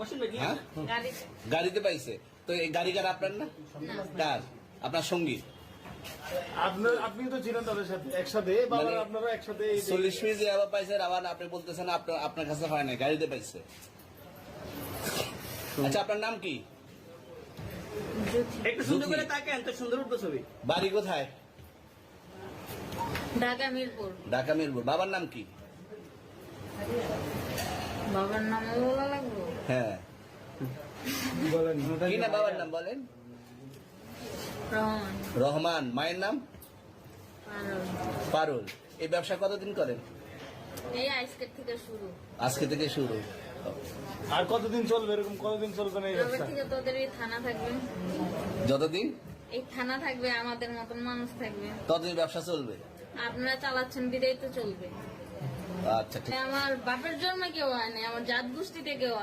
হ্যাঁ? গাড়িতে গাড়িতে পাইছে। তো এই গাড়ি কার আপনার না? কার? আপনার সঙ্গী। আপনার আপনি তো ছিলেন তাদের সাথে একসাথে মানে আপনারা একসাথে চল্লিশ মিনিট আবার পাইছে আবার আপনি বলতেছেন আপনার আপনার কাছে হয় না গাড়িতে পাইছে। আচ্ছা আপনার নাম কি? একটু সুন্দর জ্যোতি। করে তাকেন তো সুন্দর উঠবো ছবি। বাড়ি কোথায়? ঢাকা মিরপুর। ঢাকা মিরপুর। বাবার নাম কি? বাবার নাম হ্যাঁ। বলেন কি না বাবার নাম বলেন? রহমান। রহমান মায়ের নাম? পারুল। পারুল। এই ব্যবসা কতদিন করেন? এই আইসকেট থেকে শুরু। আজকে থেকে শুরু। আর কতদিন চলবে? এরকম কতদিন চলবে না এই ব্যবসা? থেকে তোদের এই থানা থাকবে। যতদিন? এই থানা থাকবে আমাদের মতন মানুষ থাকবে। ততদিন ব্যবসা চলবে? আপনারা চালাচ্ছেন বিদায় তো চলবে। আচ্ছা আমার বাপের জন্মে কেউ হয় না আমার জাত গোষ্ঠীতে কেউ হয়।